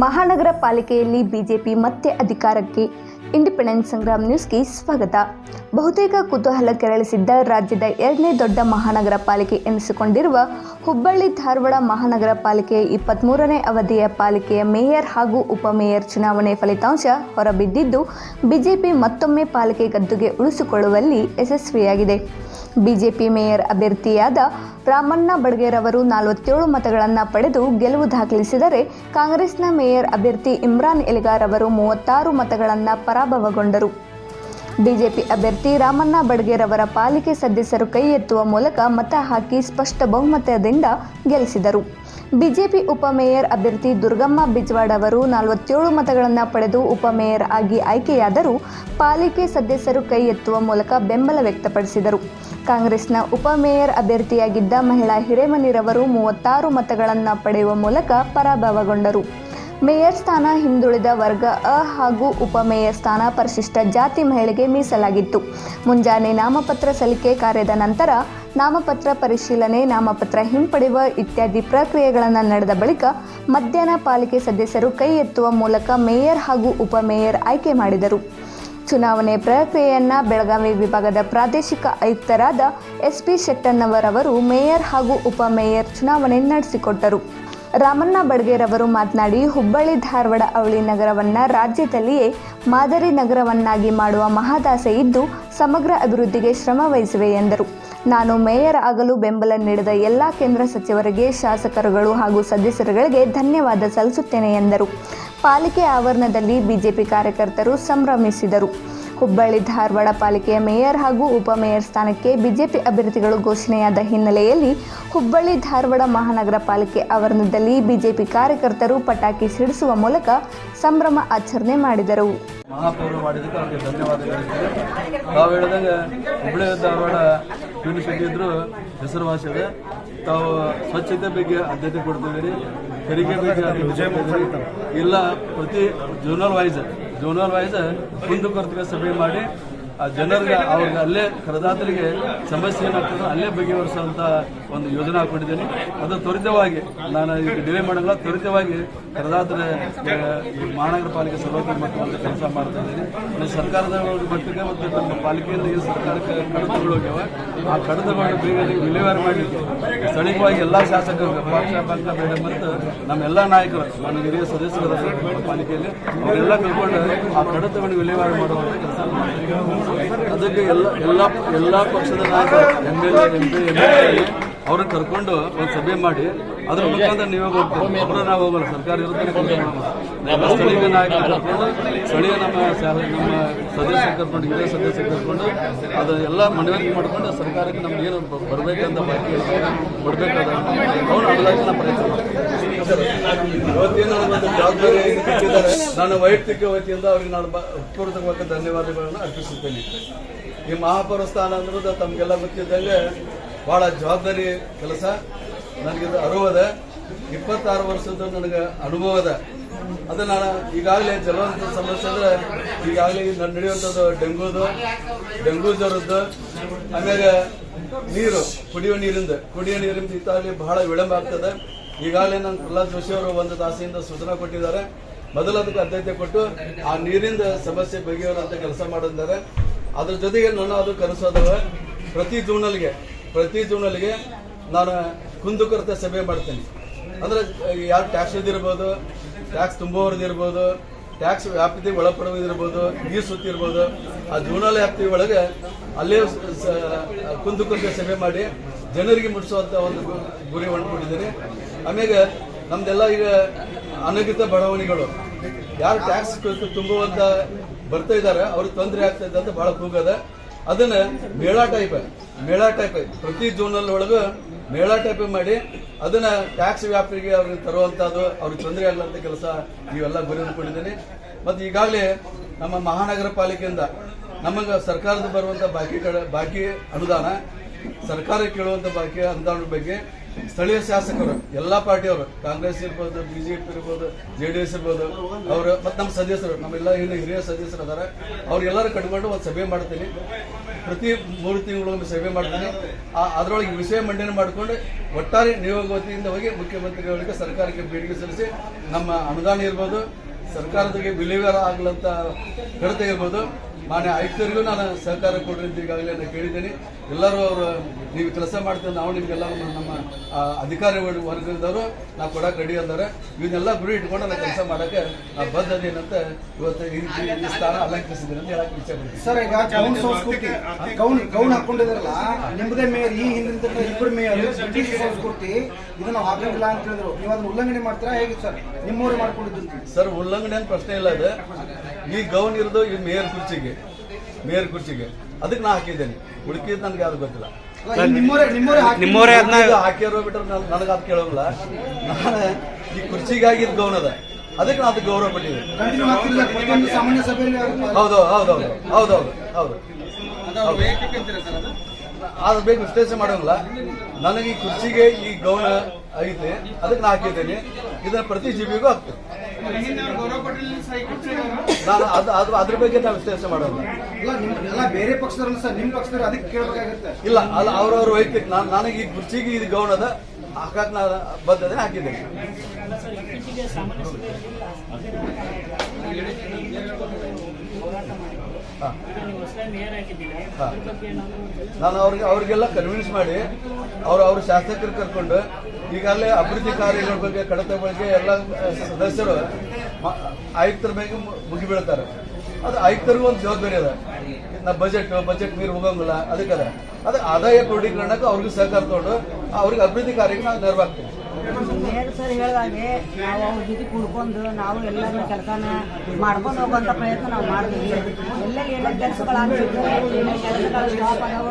ಮಹಾನಗರ ಪಾಲಿಕೆಯಲ್ಲಿ ಬಿಜೆಪಿ ಮತ್ತೆ ಅಧಿಕಾರಕ್ಕೆ ಇಂಡಿಪೆಂಡೆನ್ಸ್ ಸಂಗ್ರಾಮ್ ನ್ಯೂಸ್ಗೆ ಸ್ವಾಗತ. ಬಹುತೇಕ ಕುತೂಹಲ ಕೆರಳಿಸಿದ್ದ ರಾಜ್ಯದ ಎರಡನೇ ದೊಡ್ಡ ಮಹಾನಗರ ಪಾಲಿಕೆ ಎನಿಸಿಕೊಂಡಿರುವ ಹುಬ್ಬಳ್ಳಿ ಧಾರವಾಡ ಮಹಾನಗರ ಪಾಲಿಕೆಯ ಇಪ್ಪತ್ತ್ಮೂರನೇ ಅವಧಿಯ ಪಾಲಿಕೆಯ ಮೇಯರ್ ಹಾಗೂ ಉಪಮೇಯರ್ ಚುನಾವಣೆ ಫಲಿತಾಂಶ ಹೊರಬಿದ್ದಿದ್ದು, ಬಿಜೆಪಿ ಮತ್ತೊಮ್ಮೆ ಪಾಲಿಕೆ ಗದ್ದುಗೆ ಉಳಿಸಿಕೊಳ್ಳುವಲ್ಲಿ ಯಶಸ್ವಿಯಾಗಿದೆ. ಬಿಜೆಪಿ ಮೇಯರ್ ಅಭ್ಯರ್ಥಿಯಾದ ರಾಮಣ್ಣ ಬಡ್ಗೇರವರು ನಲವತ್ತೇಳು ಮತಗಳನ್ನು ಪಡೆದು ಗೆಲುವು ದಾಖಲಿಸಿದರೆ ಕಾಂಗ್ರೆಸ್ನ ಮೇಯರ್ ಅಭ್ಯರ್ಥಿ ಇಮ್ರಾನ್ ಎಲಿಗಾರ್ ಅವರು ಮೂವತ್ತಾರು ಮತಗಳನ್ನು ಪರಾಭವಗೊಂಡರು. ಬಿಜೆಪಿ ಅಭ್ಯರ್ಥಿ ರಾಮಣ್ಣ ಬಡ್ಗೇರವರ ಪಾಲಿಕೆ ಸದಸ್ಯರು ಕೈ ಎತ್ತುವ ಮೂಲಕ ಮತ ಹಾಕಿ ಸ್ಪಷ್ಟ ಬಹುಮತದಿಂದ ಗೆಲ್ಲಿಸಿದರು. ಬಿಜೆಪಿ ಉಪಮೇಯರ್ ಅಭ್ಯರ್ಥಿ ದುರ್ಗಮ್ಮ ಬಿಜ್ವಾಡ್ ಅವರು ನಲವತ್ತೇಳು ಮತಗಳನ್ನು ಪಡೆದು ಉಪಮೇಯರ್ ಆಗಿ ಆಯ್ಕೆಯಾದರೂ ಪಾಲಿಕೆ ಸದಸ್ಯರು ಕೈ ಎತ್ತುವ ಮೂಲಕ ಬೆಂಬಲ ವ್ಯಕ್ತಪಡಿಸಿದರು. ಕಾಂಗ್ರೆಸ್ನ ಉಪಮೇಯರ್ ಅಭ್ಯರ್ಥಿಯಾಗಿದ್ದ ಮಹಿಳಾ ಹಿರೇಮನಿರವರು ಮೂವತ್ತಾರು ಮತಗಳನ್ನು ಪಡೆಯುವ ಮೂಲಕ ಪರಾಭವಗೊಂಡರು. ಮೇಯರ್ ಸ್ಥಾನ ಹಿಂದುಳಿದ ವರ್ಗ ಅ ಹಾಗೂ ಉಪಮೇಯರ್ ಸ್ಥಾನ ಪರಿಶಿಷ್ಟ ಜಾತಿ ಮಹಿಳೆಗೆ ಮೀಸಲಾಗಿತ್ತು. ಮುಂಜಾನೆ ನಾಮಪತ್ರ ಸಲ್ಲಿಕೆ ಕಾರ್ಯದ ನಂತರ ನಾಮಪತ್ರ ಪರಿಶೀಲನೆ, ನಾಮಪತ್ರ ಹಿಂಪಡೆಯುವ ಇತ್ಯಾದಿ ಪ್ರಕ್ರಿಯೆಗಳನ್ನು ನಡೆದ ಬಳಿಕ ಮಧ್ಯಾಹ್ನ ಪಾಲಿಕೆ ಸದಸ್ಯರು ಕೈ ಎತ್ತುವ ಮೂಲಕ ಮೇಯರ್ ಹಾಗೂ ಉಪಮೇಯರ್ ಆಯ್ಕೆ ಮಾಡಿದರು. ಚುನಾವಣೆ ಪ್ರಕ್ರಿಯೆಯನ್ನು ಬೆಳಗಾವಿ ವಿಭಾಗದ ಪ್ರಾದೇಶಿಕ ಆಯುಕ್ತರಾದ ಎಸ್ ಪಿ ಶೆಟ್ಟಣ್ಣವರವರು ಮೇಯರ್ ಹಾಗೂ ಉಪಮೇಯರ್ ಚುನಾವಣೆ ನಡೆಸಿಕೊಟ್ಟರು. ರಾಮಣ್ಣ ಬಡ್ಗೇರವರು ಮಾತನಾಡಿ, ಹುಬ್ಬಳ್ಳಿ ಧಾರವಾಡ ಅವಳಿ ನಗರವನ್ನು ರಾಜ್ಯದಲ್ಲಿಯೇ ಮಾದರಿ ನಗರವನ್ನಾಗಿ ಮಾಡುವ ಮಹದಾಸೆ ಇದ್ದು ಸಮಗ್ರ ಅಭಿವೃದ್ಧಿಗೆ ಶ್ರಮ ವಹಿಸುವೆ ಎಂದರು. ನಾನು ಮೇಯರ್ ಆಗಲು ಬೆಂಬಲ ನೀಡಿದ ಎಲ್ಲ ಕೇಂದ್ರ ಸಚಿವರಿಗೆ, ಶಾಸಕರುಗಳು ಹಾಗೂ ಸದಸ್ಯರುಗಳಿಗೆ ಧನ್ಯವಾದ ಸಲ್ಲಿಸುತ್ತೇನೆ ಎಂದರು. ಪಾಲಿಕೆ ಆವರಣದಲ್ಲಿ ಬಿಜೆಪಿ ಕಾರ್ಯಕರ್ತರು ಸಂಭ್ರಮಿಸಿದರು. ಹುಬ್ಬಳ್ಳಿ ಧಾರವಾಡ ಪಾಲಿಕೆಯ ಮೇಯರ್ ಹಾಗೂ ಉಪಮೇಯರ್ ಸ್ಥಾನಕ್ಕೆ ಬಿಜೆಪಿ ಅಭ್ಯರ್ಥಿಗಳು ಘೋಷಣೆಯಾದ ಹಿನ್ನೆಲೆಯಲ್ಲಿ ಹುಬ್ಬಳ್ಳಿ ಧಾರವಾಡ ಮಹಾನಗರ ಪಾಲಿಕೆ ಆವರಣದಲ್ಲಿ ಬಿಜೆಪಿ ಕಾರ್ಯಕರ್ತರು ಪಟಾಕಿ ಸಿಡಿಸುವ ಮೂಲಕ ಸಂಭ್ರಮ ಆಚರಣೆ ಮಾಡಿದರು. ಮಹಾಪೌರ ಮಾಡಿದ್ದಕ್ಕೆ ಅವ್ರಿಗೆ ಧನ್ಯವಾದಗಳು ತಾವು ಹೇಳಿದಾಗ ಹುಬ್ಬಳ್ಳಿ ಧಾರವಾಡ ಯೂನಿವರ್ಸಿಟಿ ಇದ್ರು ಹೆಸರುವಾಸಿ ಇದೆ ತಾವು ಸ್ವಚ್ಛತೆ ಬಗ್ಗೆ ಆದ್ಯತೆ ಕೊಡ್ತಿದ್ದೀರಿ, ತೆರಿಗೆ ಬಗ್ಗೆ. ಇಲ್ಲ, ಪ್ರತಿ ಜೋನಲ್ ವೈಸ್ ಜೋನಲ್ ವೈಸ್ ಕುಂದುಕೊರತೆಗೆ ಸಭೆ ಮಾಡಿ ಆ ಜನರಿಗೆ ಅವ್ರಿಗೆ ಅಲ್ಲೇ ಕರದಾತರಿಗೆ ಸಮಸ್ಯೆ ಏನಾಗ್ತದೆ ಅಲ್ಲೇ ಬಗೆಹರಿಸುವಂತ ಒಂದು ಯೋಜನೆ ಹಾಕೊಂಡಿದ್ದೀನಿ ಅದು ತ್ವರಿತವಾಗಿ ನಾನು ಡಿಲೇ ಮಾಡಲ್ಲ, ತ್ವರಿತವಾಗಿ ಕರದಾತರ ಮಹಾನಗರ ಪಾಲಿಕೆ ಸರ್ವತೋಮುಖವಾದ ಕೆಲಸ ಮಾಡ್ತಾ ಇದ್ದೀನಿ. ನಾನು ಸರ್ಕಾರದ ಮಟ್ಟಿಗೆ ಮತ್ತು ನಮ್ಮ ಪಾಲಿಕೆಯಿಂದ ಈ ಸರ್ಕಾರಕ್ಕೆ ಕಡತಗಳು ಹೋಗ್ಯಾವ. ಆ ಕಡತಗಳನ್ನು ಬೇಗ ವಿಲೇವಾರಿ ಮಾಡಲಿಕ್ಕೆ ಸ್ಥಳೀಯವಾಗಿ ಎಲ್ಲ ಶಾಸಕರು ಪಕ್ಷ ಬೇಡ ಮತ್ತು ನಮ್ಮೆಲ್ಲ ನಾಯಕರು ನನ್ನ ಹಿರಿಯ ಸದಸ್ಯರ ಪಾಲಿಕೆಯಲ್ಲಿ, ಅವರೆಲ್ಲ ಕಲ್ಕೊಂಡು ಆ ಕಡತಗಳನ್ನು ವಿಲೇವಾರಿ ಮಾಡುವಂತ ಕೆಲಸ ಮಾಡ್ತೀನಿ ಅದಕ್ಕೆ ಎಲ್ಲ ಎಲ್ಲ ಎಲ್ಲ ಪಕ್ಷದ ನಾಯಕರು M L A, M P, M ಅವ್ರನ್ನ ಕರ್ಕೊಂಡು ಒಂದು ಸಭೆ ಮಾಡಿ, ಅದ್ರ ಮುಖಾಂತರ ನೀವೇ ಹೋಗ್ತೀವಿ ಒಬ್ಬರ ನಾವು ಹೋಗಲ್ಲ, ಸರ್ಕಾರ ಇರುತ್ತೆ ಸ್ಥಳೀಯ ನಾಯಕರು ಕರ್ಕೊಂಡು, ಸ್ಥಳೀಯ ನಮ್ಮ ನಮ್ಮ ಸದಸ್ಯರು ಕರ್ಕೊಂಡು, ಹಿರಿಯ ಸದಸ್ಯರು ಕರ್ಕೊಂಡು, ಅದು ಎಲ್ಲ ಮನವರಿಕೆ ಮಾಡ್ಕೊಂಡು ಸರ್ಕಾರಕ್ಕೆ ನಮ್ಗೆ ಏನು ಬರಬೇಕಂತ ಬಾಕಿ ಇರ್ತದೆ ಅವ್ರು ನಾವು ಪ್ರಯತ್ನ ಮಾಡ್ತೀವಿ. ನನಗೊಂದು ಜವಾಬ್ದಾರಿ ನಾನು ವೈಯಕ್ತಿಕ ವತಿಯಿಂದ ಅವರಿಗೆ ನಾನು ಹೃತ್ಪೂರ್ವಕವಾಗಿ ಧನ್ಯವಾದಗಳನ್ನು ಅರ್ಪಿಸುತ್ತೇನೆ. ಈ ಮಹಾಪೌರ ಸ್ಥಾನ ಅನ್ನೋದು ತಮಗೆಲ್ಲ ಗೊತ್ತಿದ್ದಂಗೆ ಬಹಳ ಜವಾಬ್ದಾರಿ ಕೆಲಸ. ನನಗಿದು ಅರುವದ ಇಪ್ಪತ್ತಾರು ವರ್ಷದ ನನಗೆ ಅನುಭವ ಅದ. ನಾನು ಈಗಾಗಲೇ ಜಲವಂತ ಸಮಸ್ಯೆ ಅಂದ್ರೆ ಈಗಾಗಲೇ ನಡೆಯುವಂಥದ್ದು ಡೆಂಗೂದು, ಡೆಂಗೂ ಜ್ವರದ್ದು, ಆಮೇಲೆ ನೀರು, ಕುಡಿಯುವ ನೀರಿಂದ. ಕುಡಿಯೋ ನೀರಿಂದ ಇತ್ತಾಗಲಿ ಬಹಳ ವಿಳಂಬ ಆಗ್ತದೆ. ಈಗಾಗಲೇ ನಾನು ಪ್ರಹ್ಲಾದ್ ಜೋಶಿ ಅವರು ಒಂದು ತಾಸಿಯಿಂದ ಸೂಚನಾ ಕೊಟ್ಟಿದ್ದಾರೆ. ಮೊದಲು ಅದಕ್ಕೆ ಆದ್ಯತೆ ಕೊಟ್ಟು ಆ ನೀರಿಂದ ಸಮಸ್ಯೆ ಬಗೆಯುವಂತ ಕೆಲಸ ಮಾಡಿದ್ದಾರೆ. ಅದ್ರ ಜೊತೆಗೆ ನನ್ನ ಅದು ಕನಸೋದವ ಪ್ರತಿ ಜೂನಲ್ಗೆ ಪ್ರತಿ ಜೂನಲ್ಗೆ ನಾನು ಕುಂದುಕೊರತೆ ಸಭೆ ಮಾಡ್ತೇನೆ. ಅಂದ್ರೆ, ಯಾರು ಟ್ಯಾಕ್ಸ್ ಇರ್ಬೋದು ಟ್ಯಾಕ್ಸ್ ತುಂಬುವವ್ರದ್ದಿರ್ಬೋದು ಟ್ಯಾಕ್ಸ್ ವ್ಯಾಪ್ತಿ ಒಳಪಡುವುದಿರ್ಬೋದು ನೀರು ಸುತ್ತಿರ್ಬೋದು ಆ ಜೂನಲ್ ವ್ಯಾಪ್ತಿ ಒಳಗೆ ಅಲ್ಲೇ ಕುಂದು ಕುಂದುಕೊರತೆ ಸಭೆ ಮಾಡಿ ಜನರಿಗೆ ಮುಟ್ಟಿಸುವಂತ ಒಂದು ಗುರಿ ಹೊಂದ್ಕೊಂಡಿದ್ದೀನಿ ಆಮೇಲೆ ನಮ್ದೆಲ್ಲ ಈಗ ಅನಗಿತ ಬಡಾವಣೆಗಳು. ಯಾರು ಟ್ಯಾಕ್ಸ್ ತುಂಬುವಂತ ಬರ್ತಾ ಇದ್ದಾರೆ, ಅವ್ರಿಗೆ ತೊಂದರೆ ಆಗ್ತಾ ಇದೆ ಅಂತ ಬಹಳ ಕೂಗದ. ಅದನ್ನ ಮೇಳ ಟೈಪ್ ಮೇಳ ಟೈಪ್ ಪ್ರತಿ ಜೂನಲ್ ಒಳಗೂ ಮೇಳಾ ಟೈಪ್ ಮಾಡಿ ಅದನ್ನ ಟ್ಯಾಕ್ಸ್ ವ್ಯಾಪ್ತಿಗೆ ಅವ್ರಿಗೆ ತರುವಂತದ್ದು ಅವ್ರಿಗೆ ತೊಂದರೆ ಆಗಲಂತ ಕೆಲಸ ಇವೆಲ್ಲ ಗುರಿ ಹೊಂದ್ಕೊಂಡಿದ್ದೀನಿ ಮತ್ತೆ ಈಗಾಗಲೇ ನಮ್ಮ ಮಹಾನಗರ ಪಾಲಿಕೆಯಿಂದ ನಮಗೆ ಸರ್ಕಾರದ ಬರುವಂತ ಬಾಕಿ ಬಾಕಿ ಅನುದಾನ, ಸರ್ಕಾರ ಕೇಳುವಂತ ಬಾಕಿ ಅನುದಾನದ ಬಗ್ಗೆ ಸ್ಥಳೀಯ ಶಾಸಕರು, ಎಲ್ಲಾ ಪಾರ್ಟಿಯವರು, ಕಾಂಗ್ರೆಸ್ ಇರ್ಬೋದು, ಬಿಜೆಪಿ ಇರ್ಬೋದು ಜೆ ಡಿ ಎಸ್ ಇರ್ಬೋದು, ಅವರು ಮತ್ತು ನಮ್ಮ ಸದಸ್ಯರು, ನಮ್ಮೆಲ್ಲ ಇನ್ನು ಹಿರಿಯ ಸದಸ್ಯರು ಅದಾರ. ಅವ್ರೆಲ್ಲರೂ ಕಟ್ಕೊಂಡು ಒಂದು ಸಭೆ ಮಾಡ್ತೀನಿ. ಪ್ರತಿ ಮೂರು ತಿಂಗಳೊಮ್ಮೆ ಸಭೆ ಮಾಡ್ತೀನಿ. ಆ, ಅದರೊಳಗೆ ವಿಷಯ ಮಂಡನೆ ಮಾಡಿಕೊಂಡು ಒಟ್ಟಾರೆ ನಿಯೋಗ ವತಿಯಿಂದ ಹೋಗಿ ಮುಖ್ಯಮಂತ್ರಿಗಳಿಗೆ ಸರ್ಕಾರಕ್ಕೆ ಬೇಡಿಕೆ ಸಲ್ಲಿಸಿ ನಮ್ಮ ಅನುದಾನ ಇರ್ಬೋದು ಸರ್ಕಾರದಿಗೆ ವಿಲೇವಾರ ಆಗ್ಲಂತ ಕಡಿತ ಇರ್ಬೋದು ಮಾನ್ಯ ಆಯುಕ್ತರಿಗೂ ನಾನು ಸಹಕಾರ ಕೊಡ್ರಿ ಅಂತ ಈಗಾಗಲೇ ನಾನು ಕೇಳಿದ್ದೀನಿ. ಎಲ್ಲರೂ ಅವರು ನೀವು ಕೆಲಸ ಮಾಡ್ತೀವಿ ನಾವು ನಿಮ್ಗೆಲ್ಲರೂ ನಮ್ಮ ಅಧಿಕಾರಿ ವರ್ಗ- ವರ್ಗದವರು ನಾವು ಕೊಡಕ್ಕೆ ರೆಡಿ ಅಂದಾರೆ ಇವನ್ನೆಲ್ಲ ಗುರಿ ಇಟ್ಕೊಂಡು ನಾನು ಕೆಲಸ ಮಾಡೋಕ್ಕೆ ನಾವು ಬದ್ಧದೇನಂತ ಇವತ್ತು ಈ ಸ್ಥಾನ ಅಲಂಕರಿಸಿದ್ದೀನಿ ಅಂತ ಹೇಳಕ್ಕೆ ವಿಚಾರ ಪಡ್ತೀನಿ. ಸರ್ ಈಗ ಗೌನ್ ಸಂಸ್ಕೃತಿ ಗೌನ್ ಗೌನ್ ಹಾಕೊಂಡಿದ್ರಲ್ಲ ನಿಮ್ಮದೇ ಮೇಯರ್ ಈ ಹಿಂದಿನ ಇಬ್ಬರು ಮೇಯರ್ ಬ್ರಿಟಿಷ್ ಸಂಸ್ಕೃತಿ ಇದನ್ನ ನಾವು ಹಾಕಂಗಿಲ್ಲ ಅಂತ ಹೇಳಿದ್ರು. ನೀವು ಅದನ್ನ ಉಲ್ಲಂಘನೆ ಮಾಡ್ತೀರಾ ಹೇಗೆ ಸರ್? ನಿಮ್ಮೂರು ಮಾಡ್ಕೊಂಡಿದ್ದು ಸರ್ ಉಲ್ಲಂಘನೆ ಅಂತ ಪ್ರಶ್ನೆ ಇಲ್ಲ ಅದು. ಈ ಗೌನ್ ಇರೋದು ಈ ಮೇಯರ್ ಕುರ್ಚಿಗೆ ಮೇಯರ್ ಕುರ್ಚಿಗೆ. ಅದಕ್ಕೆ ನಾ ಹಾಕಿದ್ದೇನೆ. ಉಳ್ಕಿದ್ ನನಗೆ ಯಾವ್ದು ಗೊತ್ತಿಲ್ಲ. ನಿಮ್ಮವರೇ ಅದನ್ನ ಹಾಕಿರೋ ಬಿಟ್ರೆ ನನಗೆ ಅದು ಕೇಳೋಲ್ಲ ನಾನು ಈ ಕುರ್ಚಿಗಾಗಿದ್ದ ಗೌನ್ ಅದ. ಅದಕ್ಕೆ ನಾನು ಅದು ಗೌರವ ಪಟ್ಟಿದ್ದೆ ಹೌದು ಹೌದು ಹೌದು ಸಾಮಾನ್ಯ ಸಭೆಯಲ್ಲಿ ಅವ್ರು- ಹೌದು ಹೌದೌದು ಹೌದೌದು ಹೌದು ಅದು ಬೇಕು ವಿಶ್ಲೇಷಣೆ ಮಾಡೋಲ್ಲ ನನಗೆ ಈ ಕುರ್ಚಿಗೆ ಈ ಗೌನ ಐತೆ. ಅದಕ್ಕೆ ನಾ ಹಾಕಿದ್ದೇನೆ. ಇದನ್ನ ಪ್ರತಿ ಜೀವಿಗೂ ನಾನು ಅದು ಅದು ಅದ್ರ ಬಗ್ಗೆ ನಾವು ವಿಶ್ಲೇಷಣೆ ಮಾಡೋದು. ಎಲ್ಲ ಬೇರೆ ಪಕ್ಷದವ್ರಲ್ಲ ಸರ್ ನಿಮ್ಮ ಪಕ್ಷದವ್ರು ಅದಕ್ಕೆ ಕೇಳಬೇಕಾಗುತ್ತೆ. ಇಲ್ಲ ಅಲ್ಲ ಅವ್ರವ್ರ ವೈಯಕ್ತಿಕ ನಾನು ನನಗೆ ಈ ಕುರ್ಚಿಗೆ ಇದು ಗೌನ್ ಅದ ಹಾಕಕ್ ನಾನು ಬದ್ಧತೆ ಹಾಕಿದ್ದೇನೆ. ನಾನು ಅವ್ರಿಗೆ ಅವ್ರಿಗೆಲ್ಲ ಕನ್ವಿನ್ಸ್ ಮಾಡಿ ಅವ್ರು ಅವ್ರ ಶಾಸಕರು ಕರ್ಕೊಂಡು ಈಗಾಗಲೇ ಅಭಿವೃದ್ಧಿ ಕಾರ್ಯಗಳ ಬಗ್ಗೆ, ಕಡತ ಬಗ್ಗೆ ಎಲ್ಲ ಸದಸ್ಯರು ಆಯುಕ್ತರ ಬಗ್ಗೆ ಮುಗಿಬೀಳ್ತಾರೆ. ಅದು ಆಯುಕ್ತರಿಗೂ ಒಂದು ಜವಾಬ್ದಾರಿ ಅದ. ನಾ ಬಜೆಟ್ ಬಜೆಟ್ ನೀರು ಹೋಗಂಗಿಲ್ಲ, ಅದಕ್ಕೆ ಅದ. ಆದಾಯ ಕ್ರೋಢೀಕರಣಕ್ಕೆ ಅವ್ರಿಗೂ ಸಹಕಾರ ತಗೊಂಡು ಅವ್ರಿಗೆ ಅಭಿವೃದ್ಧಿ ಕಾರ್ಯಕ್ಕೆ ನಾವು ನೆರವಾಗ್ತೀವಿ. ಸರ್ ಹೇಳಿದಾಗೆ ನಾವು ಅವ್ರ ಜೊತೆ ಕುಡ್ಕೊಂಡು ನಾವು ಎಲ್ಲರ ಕೆಲಸನ ಮಾಡ್ಕೊಂಡು ಹೋಗುವಂಥ ಪ್ರಯತ್ನ ನಾವು ಮಾಡಿದ್ವಿ ಎಲ್ಲ ಎಲ್ಲ ಕೆಲಸಗಳಾಗ್ತಿದ್ರೆ ಏನೇನು ಕೆಲಸಗಳು